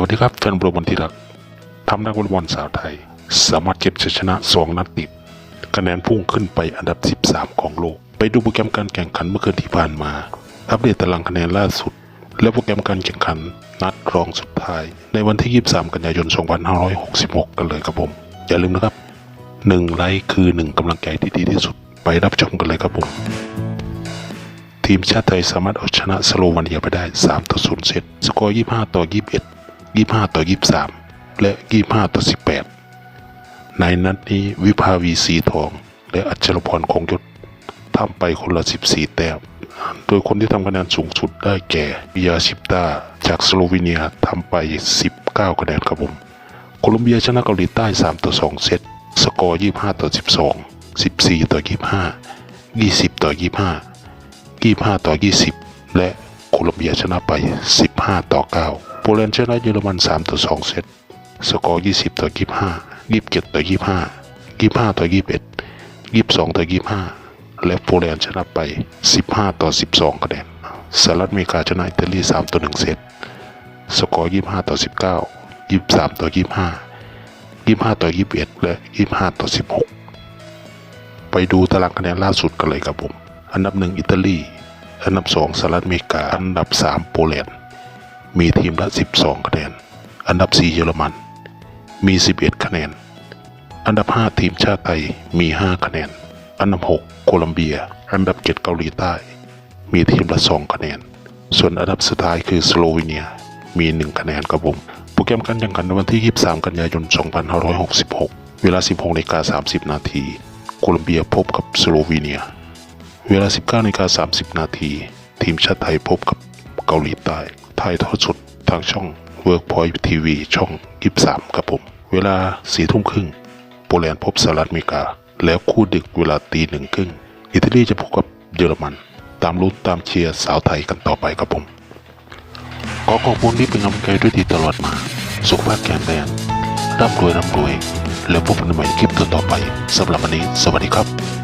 วัสดีครับแฟนบอลบอลที่รักทำนักวอลบอลสาวไทย สามารถเก็บชัยชนะ2นัดติด คะแนนพุ่งขึ้นไปอันดับ 13 ของโลก ไปดูโปรแกรมการแข่งขันเมื่อคืนที่ผ่านมา อัปเดตตารางคะแนนล่าสุด และโปรแกรมการแข่งขันนัดรองสุดท้าย ในวันที่ 23 กันยายน 2566 กันเลยครับผม อย่าลืมนะครับ 1 ไลค์คือ 1กำลังใจที่ดีที่สุดไปรับชมกันเลยครับผมทีมชาติไทยสามารถเอาชนะสโลวาเนียไปได้ 3 ต่อ 0 เซต สกอร์ 25 ต่อ 21 25 ต่อ 23 และ 25 ต่อ 18 ในนัดนี้วิภาวีสีทอง และอัจฉรพรคงยศทำไปคนละ 14 แต้ม โดยคนที่ทำคะแนนสูงสุดได้แก่บิยาชิปตาจากสโลวีเนียทำไป 19 คะแนนครับผมโคลอมเบียชนะเกาหลีใต้ 3 ต่อ 2 เซต สกอร์ 25 ต่อ 12 14 ต่อ 25 20 ต่อ 25 25 ต่อ 20 และ โคลอมเบียชนะไป 15 ต่อ 9 โปแลนด์ชนะเยอรมัน 3 ต่อ 2 เซต สกอร์ 20 ต่อ 25 27 ต่อ 25 25 ต่อ 21 22 ต่อ 25 และโปแลนด์ชนะไป 15 ต่อ 12 คะแนน สหรัฐอเมริกาชนะอิตาลี 3 ต่อ 1 เซต สกอร์ 25 ต่อ 19 23 ต่อ 25 25 ต่อ 21 และ 25 ต่อ 16 ไปดูตารางคะแนนล่าสุดกันเลยครับผม อันดับหนึ่งอิตาลี อันดับสองสหรัฐอเมริกา อันดับสามโปแลนด์ มีทีมละ 12 คะแนน อันดับสี่เยอรมัน มี 11 คะแนน อันดับ 5 ทีมชาติไทย มี 5 คะแนน อันดับ 6 โคลอมเบีย อันดับ 7 เกาหลีใต้ มีทีมละ 2 คะแนน ส่วนอันดับสุดท้ายคือสโลวีเนีย มี 1 คะแนนครับผม โปรแกรมการแข่งขันในวันที่ 23 กันยายน 2566 เวลา 16นาฬิกา30 นาที โคลอมเบียพบกับสโลวีเนีย เวลา 19นาฬิกา30 นาที ทีมชาติไทยพบกับเกาหลีใต้ถ่ายทอดสดทางช่อง Workpoint TV ช่อง 23 ครับผม เวลา 4 ทุ่มครึ่ง โปแลนด์พบสหรัฐอเมริกา แล้วคู่ดึกเวลาตีหนึ่งครึ่ง อิตาลีจะพบกับเยอรมัน ตามลุ้นตามเชียร์สาวไทยกันต่อไปครับผม ขอขอบคุณที่เป็นกำลังใจด้วยดีตลอดมา สุขภาพแข็งแรงร่ำรวยร่ำรวย แล้วพบกันใหม่คลิปต่อๆไปสำหรับวันนี้ สวัสดีครับ